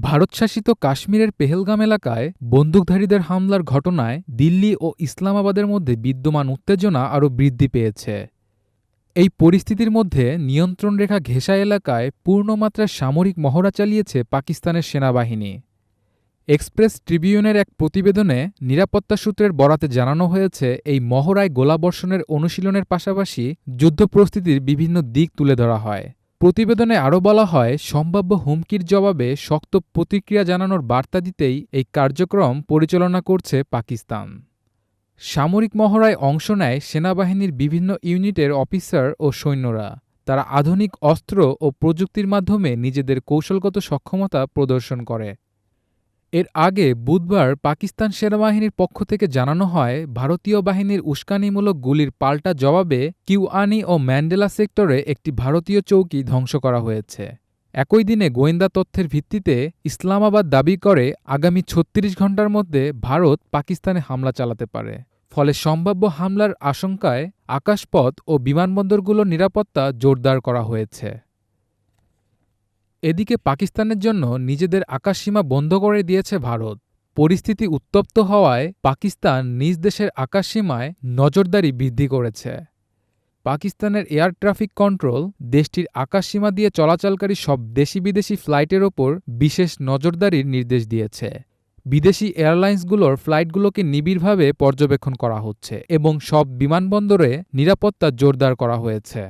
ভারতশাসিত কাশ্মীরের পেহেলগাম এলাকায় বন্দুকধারীদের হামলার ঘটনায় দিল্লি ও ইসলামাবাদের মধ্যে বিদ্যমান উত্তেজনা আরও বৃদ্ধি পেয়েছে। এই পরিস্থিতির মধ্যে নিয়ন্ত্রণ রেখা ঘেঁষা এলাকায় পূর্ণমাত্রায় সামরিক মহড়া চালিয়েছে পাকিস্তানের সেনাবাহিনী। এক্সপ্রেস ট্রিবিউনের এক প্রতিবেদনে নিরাপত্তা সূত্রের বরাতে জানানো হয়েছে, এই মহড়ায় গোলাবর্ষণের অনুশীলনের পাশাপাশি যুদ্ধ প্রস্তুতির বিভিন্ন দিক তুলে ধরা হয়। প্রতিবেদনে আরও বলা হয়, সম্ভাব্য হুমকির জবাবে শক্ত প্রতিক্রিয়া জানানোর বার্তা দিতেই এই কার্যক্রম পরিচালনা করছে পাকিস্তান। সামরিক মহড়ায় অংশ নেয় সেনাবাহিনীর বিভিন্ন ইউনিটের অফিসার ও সৈন্যরা। তারা আধুনিক অস্ত্র ও প্রযুক্তির মাধ্যমে নিজেদের কৌশলগত সক্ষমতা প্রদর্শন করে। এর আগে বুধবার পাকিস্তান সেনাবাহিনীর পক্ষ থেকে জানানো হয়, ভারতীয় বাহিনীর উস্কানিমূলক গুলির পাল্টা জবাবে কিউআনি ও ম্যান্ডেলা সেক্টরে একটি ভারতীয় চৌকি ধ্বংস করা হয়েছে। একই দিনে গোয়েন্দা তথ্যের ভিত্তিতে ইসলামাবাদ দাবি করে, আগামী ছত্রিশ ঘণ্টার মধ্যে ভারত পাকিস্তানে হামলা চালাতে পারে। ফলে সম্ভাব্য হামলার আশঙ্কায় আকাশপথ ও বিমানবন্দরগুলোর নিরাপত্তা জোরদার করা হয়েছে। এদিকে পাকিস্তানের জন্য নিজেদের আকাশসীমা বন্ধ করে দিয়েছে ভারত। পরিস্থিতি উত্তপ্ত হওয়ায় পাকিস্তান নিজ দেশের আকাশসীমায় নজরদারি বৃদ্ধি করেছে। পাকিস্তানের এয়ার ট্রাফিক কন্ট্রোল দেশটির আকাশসীমা দিয়ে চলাচলকারী সব দেশি বিদেশি ফ্লাইটের ওপর বিশেষ নজরদারির নির্দেশ দিয়েছে। বিদেশি এয়ারলাইন্সগুলোর ফ্লাইটগুলোকে নিবিড়ভাবে পর্যবেক্ষণ করা হচ্ছে এবং সব বিমানবন্দরে নিরাপত্তা জোরদার করা হয়েছে।